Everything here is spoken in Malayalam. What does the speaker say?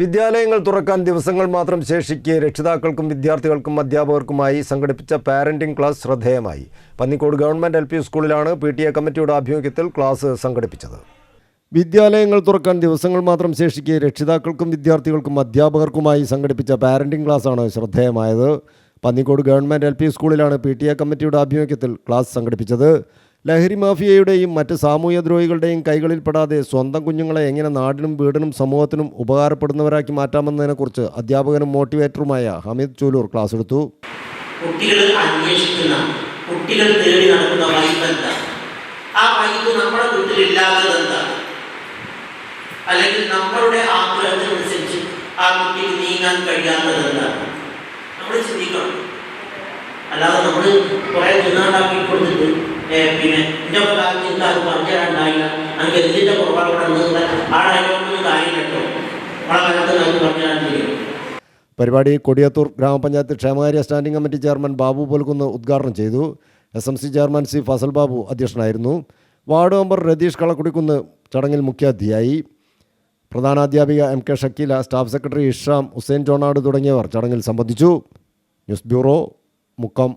വിദ്യാലയങ്ങൾ തുറക്കാൻ ദിവസങ്ങൾ മാത്രം ശേഷിക്കെ രക്ഷിതാക്കൾക്കും വിദ്യാർത്ഥികൾക്കും അധ്യാപകർക്കുമായി സംഘടിപ്പിച്ച പാരന്റിംഗ് ക്ലാസ് ശ്രദ്ധേയമായി. പന്നിക്കോട് ഗവൺമെന്റ് എൽ സ്കൂളിലാണ് പി ടി എ കമ്മിറ്റിയുടെ ആഭിമുഖ്യത്തിൽ ക്ലാസ് സംഘടിപ്പിച്ചത്. വിദ്യാലയങ്ങൾ തുറക്കാൻ ദിവസങ്ങൾ മാത്രം ശേഷിക്കെ രക്ഷിതാക്കൾക്കും വിദ്യാർത്ഥികൾക്കും അധ്യാപകർക്കുമായി സംഘടിപ്പിച്ച പാരന്റിംഗ് ക്ലാസ്സാണ് ശ്രദ്ധേയമായത്. പന്നിക്കോട് ഗവൺമെന്റ് എൽ സ്കൂളിലാണ് പി ടി എ കമ്മിറ്റിയുടെ ആഭിമുഖ്യത്തിൽ ക്ലാസ് സംഘടിപ്പിച്ചത്. ലഹരി മാഫിയയുടെയും മറ്റ് സാമൂഹ്യദ്രോഹികളുടെയും കൈകളിൽപ്പെടാതെ സ്വന്തം കുഞ്ഞുങ്ങളെ എങ്ങനെ നാടിനും വീടിനും സമൂഹത്തിനും ഉപകാരപ്പെടുന്നവരാക്കി മാറ്റാമെന്നതിനെക്കുറിച്ച് അധ്യാപകനും മോട്ടിവേറ്ററുമായ ഹമീദ് ചൂലൂർ ക്ലാസ് എടുത്തു. കുട്ടികൾ അന്വേഷിക്കുന്ന കുട്ടികൾ തേടി നടക്കുന്ന വൈബ് എന്താ? ആ വൈബ് നമ്മുടെ വീട്ടിലില്ലാത്തത് എന്താ അല്ലെങ്കിൽ നമ്മളുടെ ആഗ്രഹത്തിനനുസരിച്ച് ആ കുട്ടിക്ക് നീങ്ങാൻ കഴിയാത്തത് എന്താ നമ്മൾ ചിന്തിക്കണം. അല്ലാതെ നമ്മൾ കുറെ പിന്നെ എന്റെ കാലത്ത് എനിക്ക് അത് പറഞ്ഞു നമുക്ക് എന്തിന്റെ കുറവാണ് ഇവിടെ ഉള്ളത് ആ കാലത്ത് നമുക്ക് പറഞ്ഞു തരാൻ പരിപാടി കൊടിയത്തൂർ ഗ്രാമപഞ്ചായത്ത് ക്ഷേമകാര്യ standing committee chairman Babu Polkunnu ഉദ്ഘാടനം ചെയ്തു. S M C chairman C Fazal Babu അധ്യക്ഷനായിരുന്നു. വാർഡ് മെമ്പർ രതീഷ് കളക്കുടിക്കുന്ന് ചടങ്ങിൽ മുഖ്യാതിഥിയായി. പ്രധാനാധ്യാപിക M K Shakeela staff secretary Isham Hussain ജോണാട് തുടങ്ങിയവർ ചടങ്ങിൽ സംബന്ധിച്ചു. News bureau Mukkam.